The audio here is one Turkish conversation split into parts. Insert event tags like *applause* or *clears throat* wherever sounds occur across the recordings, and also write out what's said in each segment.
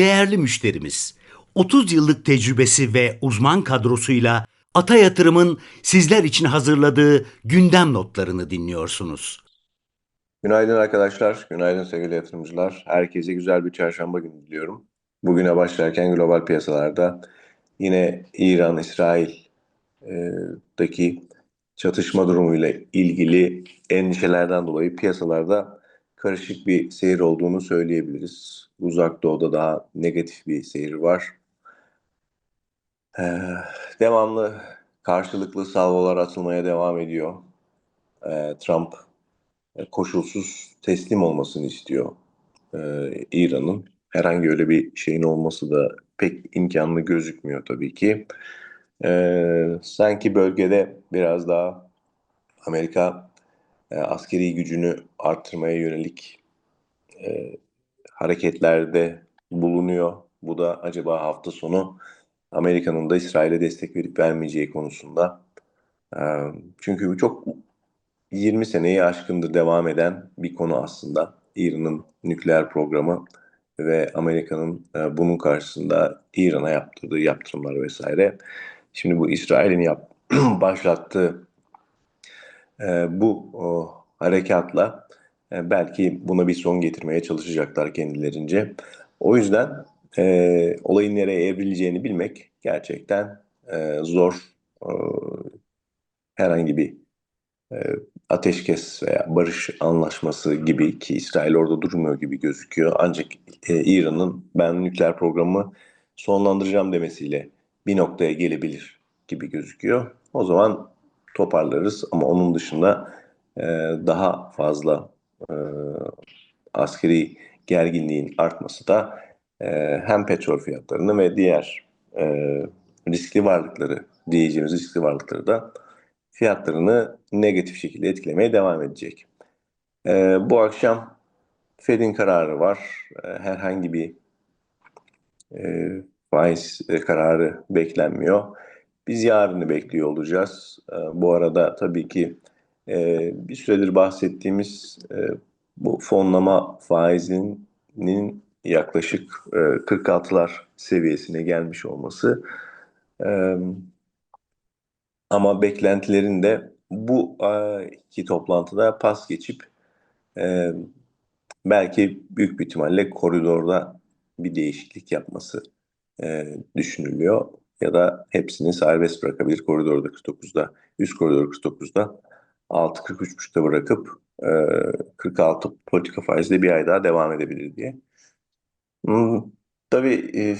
değerli müşterimiz. 30 yıllık tecrübesi ve uzman kadrosuyla Ata Yatırım'ın sizler için hazırladığı gündem notlarını dinliyorsunuz. Günaydın arkadaşlar, günaydın sevgili yatırımcılar. Herkese güzel bir çarşamba günü diliyorum. Bugüne başlarken global piyasalarda yine İran-İsrail'deki çatışma durumuyla ilgili endişelerden dolayı piyasalarda karışık bir seyir olduğunu söyleyebiliriz. Uzak Doğu'da daha negatif bir seyir var. Ee, devamlı karşılıklı salvolar atılmaya devam ediyor. Ee, Trump e, koşulsuz teslim olmasını istiyor ee, İran'ın. Herhangi öyle bir şeyin olması da pek imkanlı gözükmüyor tabii ki. Ee, sanki bölgede biraz daha Amerika e, askeri gücünü arttırmaya yönelik e, hareketlerde bulunuyor. Bu da acaba hafta sonu Amerika'nın da İsrail'e destek verip vermeyeceği konusunda. E, çünkü bu çok 20 seneyi aşkındır devam eden bir konu aslında. İran'ın nükleer programı ve Amerika'nın e, bunun karşısında İran'a yaptırdığı yaptırımlar vesaire. Şimdi bu İsrail'in yap *clears throat* başlattığı e, bu o, harekatla e, belki buna bir son getirmeye çalışacaklar kendilerince. O yüzden e, olayın nereye evrileceğini bilmek gerçekten e, zor. E, herhangi bir e, ateşkes veya barış anlaşması gibi ki İsrail orada durmuyor gibi gözüküyor. Ancak e, İran'ın ben nükleer programı sonlandıracağım demesiyle bir noktaya gelebilir gibi gözüküyor. O zaman toparlarız ama onun dışında e, daha fazla e, askeri gerginliğin artması da e, hem petrol fiyatlarını ve diğer e, riskli varlıkları diyeceğimiz riskli varlıkları da fiyatlarını negatif şekilde etkilemeye devam edecek. E, bu akşam Fed'in kararı var. E, herhangi bir e, faiz e, kararı beklenmiyor. Biz yarını bekliyor olacağız. E, bu arada tabii ki e, bir süredir bahsettiğimiz e, bu fonlama faizinin yaklaşık e, 46'lar seviyesine gelmiş olması e, ama beklentilerin de bu e, iki toplantıda pas geçip e, belki büyük bir ihtimalle koridorda bir değişiklik yapması e, düşünülüyor. Ya da hepsini serbest bırakabilir koridorda 49'da, üst koridor 49'da 6.43.5'ta bırakıp e, 46 politika faizle bir ay daha devam edebilir diye. Hmm, tabii e,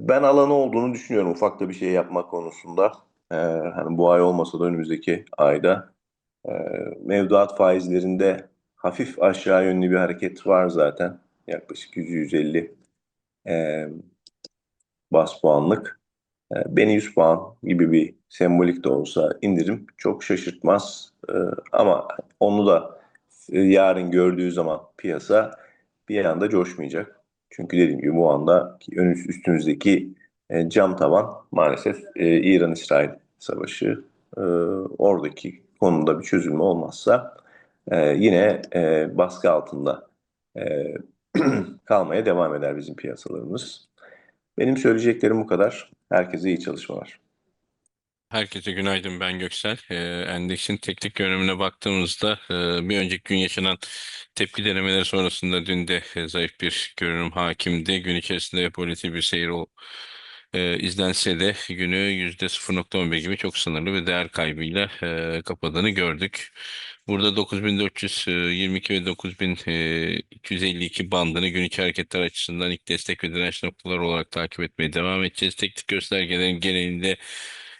ben alanı olduğunu düşünüyorum ufak da bir şey yapmak konusunda. E, hani bu ay olmasa da önümüzdeki ayda e, mevduat faizlerinde hafif aşağı yönlü bir hareket var zaten. Yaklaşık 100-150 e, bas puanlık. E, beni 100 puan gibi bir sembolik de olsa indirim çok şaşırtmaz. E, ama onu da e, yarın gördüğü zaman piyasa bir anda coşmayacak. Çünkü dediğim gibi bu anda önümüz üstümüzdeki e, cam tavan maalesef e, İran-İsrail savaşı oradaki konuda bir çözülme olmazsa yine baskı altında *clears throat* kalmaya devam eder bizim piyasalarımız. Benim söyleyeceklerim bu kadar. Herkese iyi çalışmalar. Herkese günaydın ben Göksel. Ee, Endeksin teknik görünümüne baktığımızda e, bir önceki gün yaşanan tepki denemeleri sonrasında dün de e, zayıf bir görünüm hakimdi. Gün içerisinde politik bir seyir o, e, izlense de günü %0.11 gibi çok sınırlı bir değer kaybıyla e, kapadığını gördük. Burada 9422 ve 9252 bandını gün içi hareketler açısından ilk destek ve direnç noktaları olarak takip etmeye devam edeceğiz. Teknik göstergelerin genelinde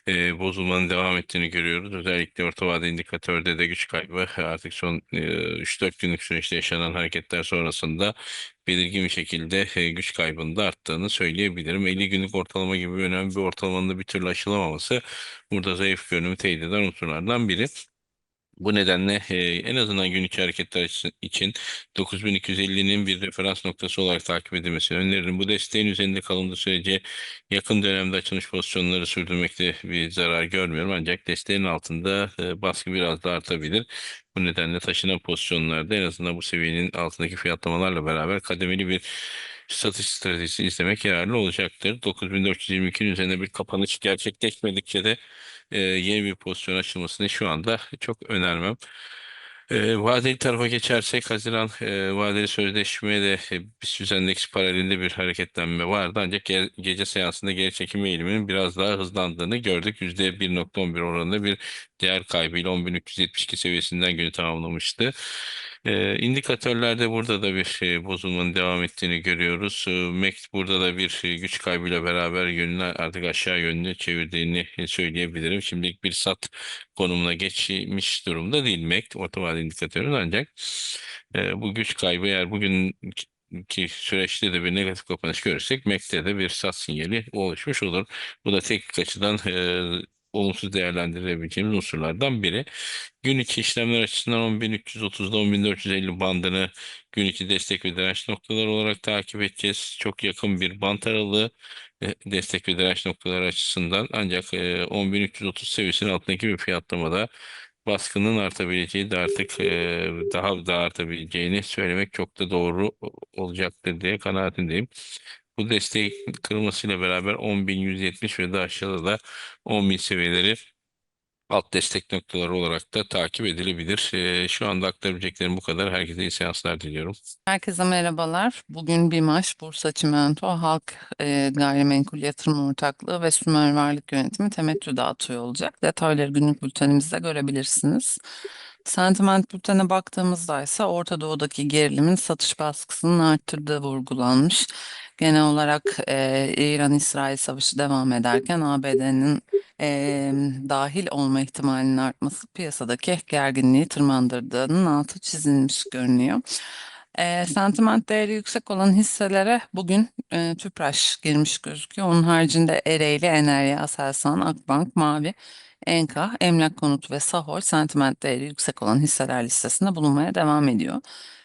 e, bozulmanın devam ettiğini görüyoruz. Özellikle orta vade indikatörde de güç kaybı artık son e, 3-4 günlük süreçte yaşanan hareketler sonrasında belirgin bir şekilde e, güç kaybında arttığını söyleyebilirim. 50 günlük ortalama gibi önemli bir ortalamanın da bir türlü aşılamaması burada zayıf görünümü teyit eden unsurlardan biri. Bu nedenle e, en azından gün içi hareketler için 9250'nin bir referans noktası olarak takip edilmesini öneririm. Bu desteğin üzerinde kalındığı sürece yakın dönemde açılmış pozisyonları sürdürmekte bir zarar görmüyorum. Ancak desteğin altında e, baskı biraz da artabilir. Bu nedenle taşınan pozisyonlarda en azından bu seviyenin altındaki fiyatlamalarla beraber kademeli bir satış stratejisi izlemek yararlı olacaktır. 9422'nin üzerine bir kapanış gerçekleşmedikçe de e, yeni bir pozisyon açılmasını şu anda çok önermem. E, vadeli tarafa geçersek Haziran e, vadeli sözleşmeye de e, BIST endeksi paralelinde bir hareketlenme vardı. Ancak ge- gece seansında geri çekilme eğiliminin biraz daha hızlandığını gördük. %1.11 oranında bir değer kaybıyla 10.372 seviyesinden günü tamamlamıştı. E, indikatörlerde burada da bir e, bozulmanın devam ettiğini görüyoruz. E, MACD burada da bir e, güç kaybıyla beraber yönünü artık aşağı yönlü çevirdiğini e, söyleyebilirim. Şimdilik bir sat konumuna geçmiş durumda değil MACD orta vadeli indikatörün ancak bu güç kaybı eğer bugün ki süreçte de bir negatif kapanış görürsek MACD'de de bir sat sinyali oluşmuş olur. Bu da teknik açıdan e, olumsuz değerlendirebileceğimiz unsurlardan biri. Gün içi işlemler açısından 10.330'da 10.450 bandını gün içi destek ve direnç noktaları olarak takip edeceğiz. Çok yakın bir bant aralığı e, destek ve direnç noktaları açısından ancak e, 10.330 seviyesinin altındaki bir fiyatlamada baskının artabileceği de artık e, daha da artabileceğini söylemek çok da doğru olacaktır diye kanaatindeyim. Bu desteği kırılmasıyla beraber 10.170 ve daha aşağıda da 10.000 seviyeleri alt destek noktaları olarak da takip edilebilir. E, şu anda aktarabileceklerim bu kadar. Herkese iyi seanslar diliyorum. Herkese merhabalar. Bugün BİMAŞ, Bursa Çimento, Halk e, Gayrimenkul Yatırım Ortaklığı ve Sümer Varlık Yönetimi temettü dağıtıyor olacak. Detayları günlük bültenimizde görebilirsiniz. Sentiment bültene baktığımızda ise Orta Doğu'daki gerilimin satış baskısının arttırdığı vurgulanmış. Genel olarak e, İran-İsrail savaşı devam ederken ABD'nin e, dahil olma ihtimalinin artması piyasadaki gerginliği tırmandırdığının altı çizilmiş görünüyor. E, sentiment değeri yüksek olan hisselere bugün e, Tüpraş girmiş gözüküyor. Onun haricinde Ereğli, Enerji, Aselsan, Akbank, Mavi, Enka, Emlak Konut ve Sahol sentiment değeri yüksek olan hisseler listesinde bulunmaya devam ediyor.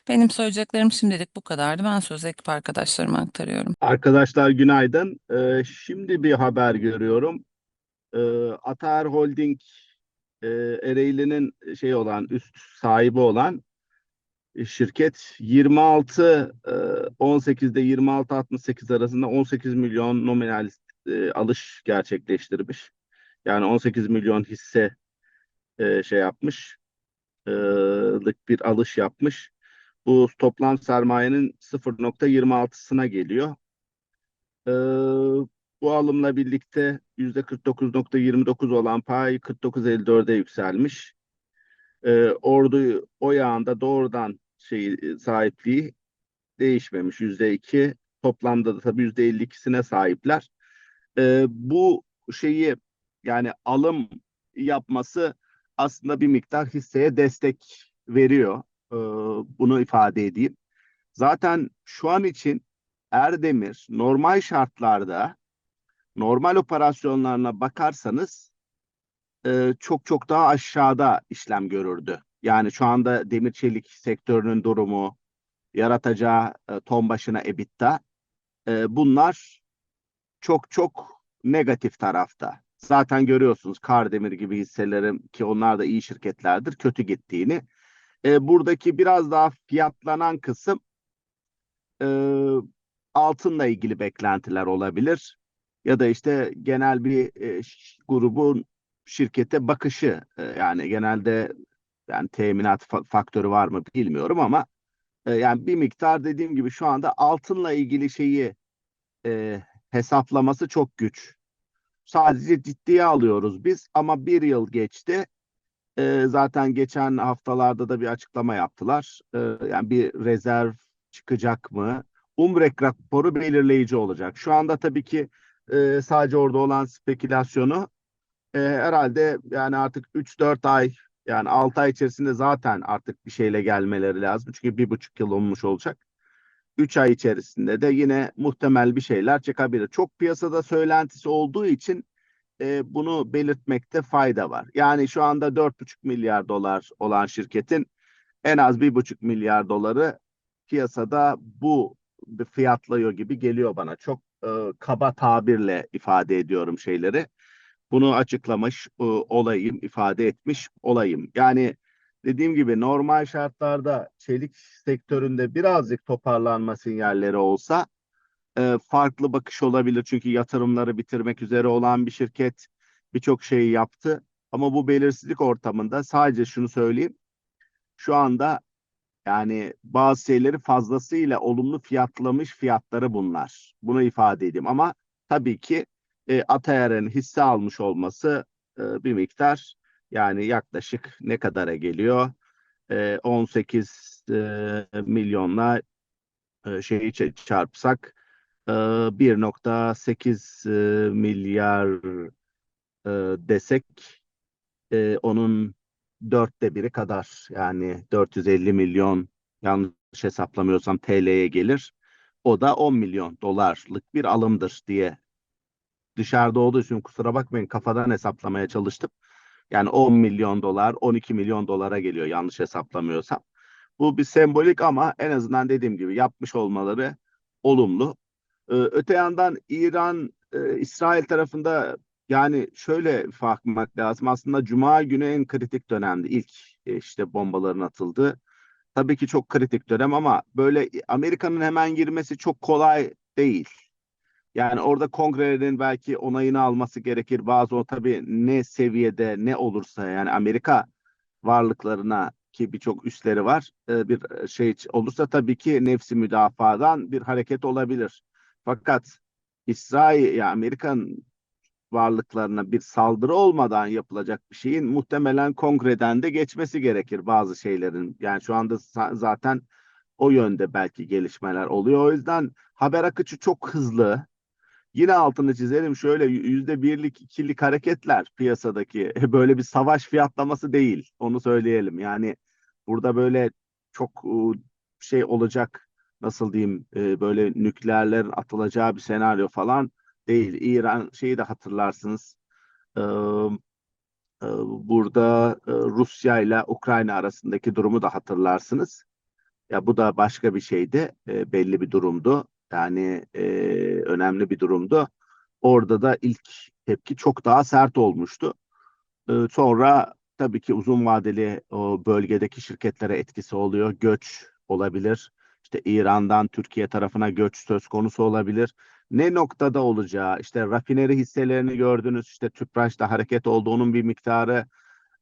Benim söyleyeceklerim şimdilik bu kadardı. Ben sözü ekip arkadaşlarıma aktarıyorum. Arkadaşlar günaydın. Ee, şimdi bir haber görüyorum. Ee, Ataer Holding e, Ereğli'nin şey olan üst sahibi olan e, şirket 26 e, 18'de 26 68 arasında 18 milyon nominal e, alış gerçekleştirmiş. Yani 18 milyon hisse e, şey yapmış. e, bir alış yapmış. Bu toplam sermayenin 0.26'sına geliyor. Ee, bu alımla birlikte %49.29 olan pay 49.54'e yükselmiş. Ee, ordu o yağında doğrudan şey sahipliği değişmemiş %2. Toplamda da tabii %52'sine sahipler. Ee, bu şeyi yani alım yapması aslında bir miktar hisseye destek veriyor. Ee, bunu ifade edeyim. Zaten şu an için Erdemir normal şartlarda normal operasyonlarına bakarsanız e, çok çok daha aşağıda işlem görürdü. Yani şu anda demir çelik sektörünün durumu, yaratacağı e, ton başına EBITDA e, bunlar çok çok negatif tarafta. Zaten görüyorsunuz Kardemir gibi hisselerin ki onlar da iyi şirketlerdir kötü gittiğini. E, buradaki biraz daha fiyatlanan kısım e, altınla ilgili beklentiler olabilir. Ya da işte genel bir e, grubun şirkete bakışı e, yani genelde yani teminat fa- faktörü var mı bilmiyorum ama e, yani bir miktar dediğim gibi şu anda altınla ilgili şeyi e, hesaplaması çok güç. Sadece ciddiye alıyoruz biz ama bir yıl geçti. E, zaten geçen haftalarda da bir açıklama yaptılar. E, yani bir rezerv çıkacak mı? Umrek raporu belirleyici olacak. Şu anda tabii ki e, sadece orada olan spekülasyonu e, herhalde yani artık 3-4 ay yani 6 ay içerisinde zaten artık bir şeyle gelmeleri lazım. Çünkü bir buçuk yıl olmuş olacak. 3 ay içerisinde de yine muhtemel bir şeyler çıkabilir. Çok piyasada söylentisi olduğu için e, bunu belirtmekte fayda var. Yani şu anda 4,5 milyar dolar olan şirketin en az 1,5 milyar doları piyasada bu fiyatlıyor gibi geliyor bana. Çok e, kaba tabirle ifade ediyorum şeyleri. Bunu açıklamış e, olayım, ifade etmiş olayım. Yani dediğim gibi normal şartlarda çelik sektöründe birazcık toparlanma sinyalleri olsa e, farklı bakış olabilir. Çünkü yatırımları bitirmek üzere olan bir şirket birçok şeyi yaptı. Ama bu belirsizlik ortamında sadece şunu söyleyeyim. Şu anda yani bazı şeyleri fazlasıyla olumlu fiyatlamış fiyatları bunlar. Bunu ifade edeyim ama tabii ki e, Atayar'ın hisse almış olması e, bir miktar yani yaklaşık ne kadara geliyor? E, 18 e, milyonla e, şeyi çarpsak e, 1.8 e, milyar e, desek e, onun dörtte biri kadar yani 450 milyon yanlış hesaplamıyorsam TL'ye gelir. O da 10 milyon dolarlık bir alımdır diye dışarıda olduğu için kusura bakmayın kafadan hesaplamaya çalıştım. Yani 10 milyon dolar 12 milyon dolara geliyor yanlış hesaplamıyorsam. Bu bir sembolik ama en azından dediğim gibi yapmış olmaları olumlu. Ee, öte yandan İran, e, İsrail tarafında yani şöyle bakmak lazım. Aslında Cuma günü en kritik dönemdi. İlk e, işte bombaların atıldığı. Tabii ki çok kritik dönem ama böyle Amerika'nın hemen girmesi çok kolay değil. Yani orada kongrelerin belki onayını alması gerekir. Bazı o tabii ne seviyede ne olursa yani Amerika varlıklarına ki birçok üsleri var e, bir şey olursa tabii ki nefsi müdafadan bir hareket olabilir. Fakat İsrail ya Amerikan varlıklarına bir saldırı olmadan yapılacak bir şeyin muhtemelen kongreden de geçmesi gerekir bazı şeylerin. Yani şu anda za- zaten o yönde belki gelişmeler oluyor. O yüzden haber akışı çok hızlı. Yine altını çizelim şöyle yüzde birlik ikilik hareketler piyasadaki *laughs* böyle bir savaş fiyatlaması değil onu söyleyelim. Yani burada böyle çok şey olacak nasıl diyeyim e, böyle nükleerlerin atılacağı bir senaryo falan değil. İran şeyi de hatırlarsınız burada e, Rusya ile Ukrayna arasındaki durumu da hatırlarsınız. Ya bu da başka bir şeydi e, belli bir durumdu. Yani e, önemli bir durumdu. Orada da ilk tepki çok daha sert olmuştu. E, sonra tabii ki uzun vadeli o bölgedeki şirketlere etkisi oluyor. Göç olabilir. İşte İran'dan Türkiye tarafına göç söz konusu olabilir. Ne noktada olacağı, işte rafineri hisselerini gördünüz, işte Tüpraş'ta hareket olduğunun bir miktarı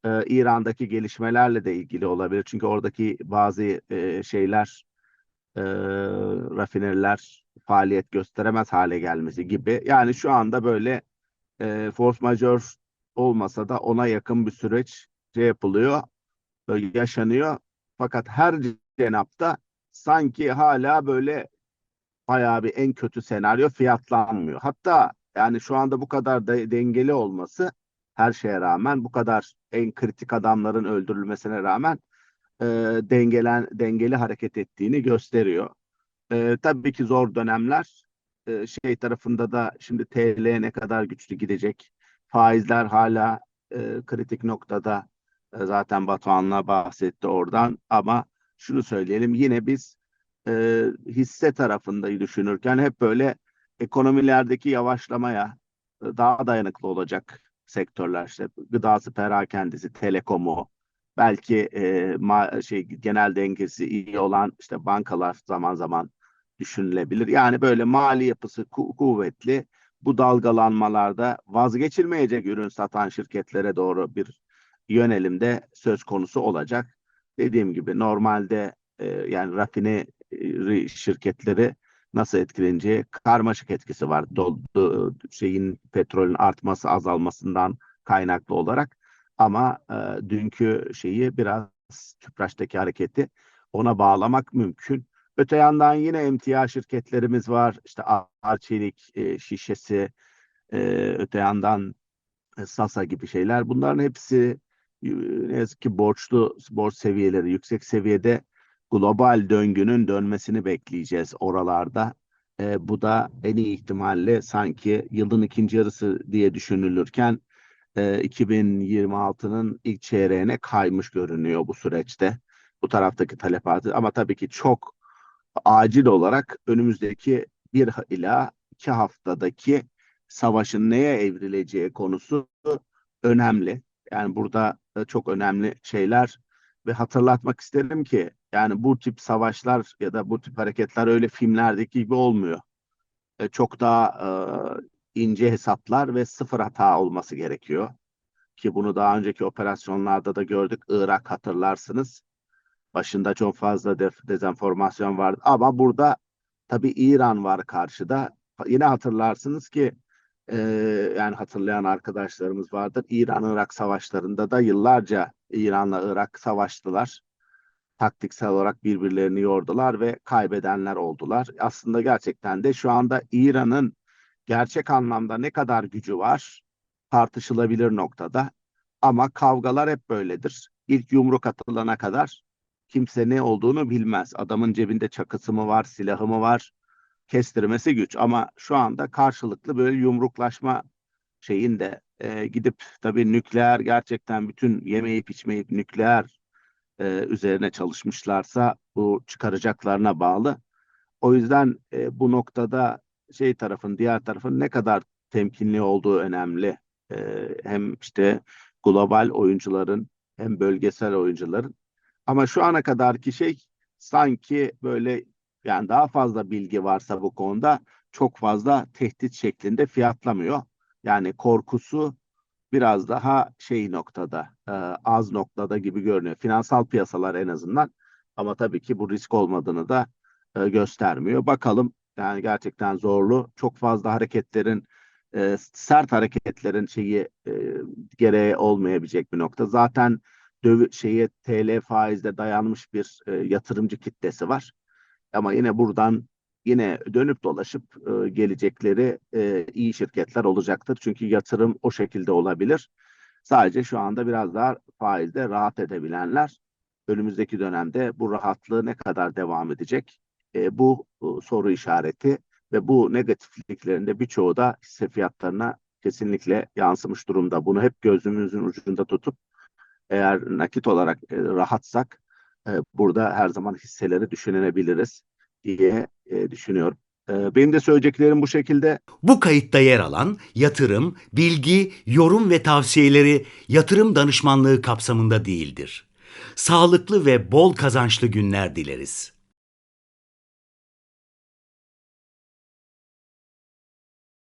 e, İran'daki gelişmelerle de ilgili olabilir. Çünkü oradaki bazı e, şeyler e, rafineriler faaliyet gösteremez hale gelmesi gibi. Yani şu anda böyle e, force majeure olmasa da ona yakın bir süreç şey yapılıyor, böyle yaşanıyor. Fakat her cenapta sanki hala böyle bayağı bir en kötü senaryo fiyatlanmıyor. Hatta yani şu anda bu kadar da dengeli olması her şeye rağmen bu kadar en kritik adamların öldürülmesine rağmen e, dengelen dengeli hareket ettiğini gösteriyor. E, tabii ki zor dönemler. E, şey tarafında da şimdi TL ne kadar güçlü gidecek. Faizler hala e, kritik noktada. E, zaten Batuhan'la bahsetti oradan. Ama şunu söyleyelim yine biz e, hisse tarafında düşünürken hep böyle ekonomilerdeki yavaşlamaya e, daha dayanıklı olacak sektörler işte gıdası, perakendesi, telekomu, belki e, ma şey genel dengesi iyi olan işte bankalar zaman zaman düşünülebilir. Yani böyle mali yapısı ku- kuvvetli bu dalgalanmalarda vazgeçilmeyecek ürün satan şirketlere doğru bir yönelimde söz konusu olacak. Dediğim gibi normalde e, yani rafineri şirketleri nasıl etkileneceği karmaşık etkisi var. Do, do- şeyin petrolün artması azalmasından kaynaklı olarak ama e, dünkü şeyi biraz Tüpraş'taki hareketi ona bağlamak mümkün. Öte yandan yine emtia şirketlerimiz var. İşte Arçelik e, şişesi, e, öte yandan e, Sasa gibi şeyler. Bunların hepsi e, ne yazık ki borçlu borç seviyeleri yüksek seviyede global döngünün dönmesini bekleyeceğiz oralarda. E, bu da en iyi ihtimalle sanki yılın ikinci yarısı diye düşünülürken e, 2026'nın ilk çeyreğine kaymış görünüyor bu süreçte. Bu taraftaki talep artı ama tabii ki çok acil olarak önümüzdeki bir ila iki haftadaki savaşın neye evrileceği konusu önemli. Yani burada e, çok önemli şeyler ve hatırlatmak isterim ki yani bu tip savaşlar ya da bu tip hareketler öyle filmlerdeki gibi olmuyor. e, çok daha e, ince hesaplar ve sıfır hata olması gerekiyor. Ki bunu daha önceki operasyonlarda da gördük. Irak hatırlarsınız. Başında çok fazla def- dezenformasyon vardı. Ama burada tabii İran var karşıda. Yine hatırlarsınız ki e, yani hatırlayan arkadaşlarımız vardır. İran-Irak savaşlarında da yıllarca İran'la Irak savaştılar. Taktiksel olarak birbirlerini yordular ve kaybedenler oldular. Aslında gerçekten de şu anda İran'ın gerçek anlamda ne kadar gücü var tartışılabilir noktada. Ama kavgalar hep böyledir. İlk yumruk atılana kadar kimse ne olduğunu bilmez. Adamın cebinde çakısı mı var, silahı mı var? Kestirmesi güç. Ama şu anda karşılıklı böyle yumruklaşma şeyinde e, gidip tabii nükleer gerçekten bütün yemeyip içmeyip nükleer e, üzerine çalışmışlarsa bu çıkaracaklarına bağlı. O yüzden e, bu noktada şey tarafın diğer tarafın ne kadar temkinli olduğu önemli. E, hem işte global oyuncuların hem bölgesel oyuncuların. Ama şu ana kadarki şey sanki böyle yani daha fazla bilgi varsa bu konuda çok fazla tehdit şeklinde fiyatlamıyor. Yani korkusu biraz daha şey noktada, e, az noktada gibi görünüyor. Finansal piyasalar en azından. Ama tabii ki bu risk olmadığını da e, göstermiyor. Bakalım yani gerçekten zorlu. Çok fazla hareketlerin, e, sert hareketlerin şeyi e, gereği olmayabilecek bir nokta. Zaten dövi, şeye TL faizde dayanmış bir e, yatırımcı kitlesi var. Ama yine buradan yine dönüp dolaşıp gelecekleri iyi şirketler olacaktır. Çünkü yatırım o şekilde olabilir. Sadece şu anda biraz daha faizde rahat edebilenler önümüzdeki dönemde bu rahatlığı ne kadar devam edecek? E, bu e, soru işareti ve bu negatifliklerin de birçoğu da hisse fiyatlarına kesinlikle yansımış durumda. Bunu hep gözümüzün ucunda tutup eğer nakit olarak e, rahatsak e, burada her zaman hisseleri düşünebiliriz diye e, düşünüyorum. E, benim de söyleyeceklerim bu şekilde. Bu kayıtta yer alan yatırım, bilgi, yorum ve tavsiyeleri yatırım danışmanlığı kapsamında değildir. Sağlıklı ve bol kazançlı günler dileriz.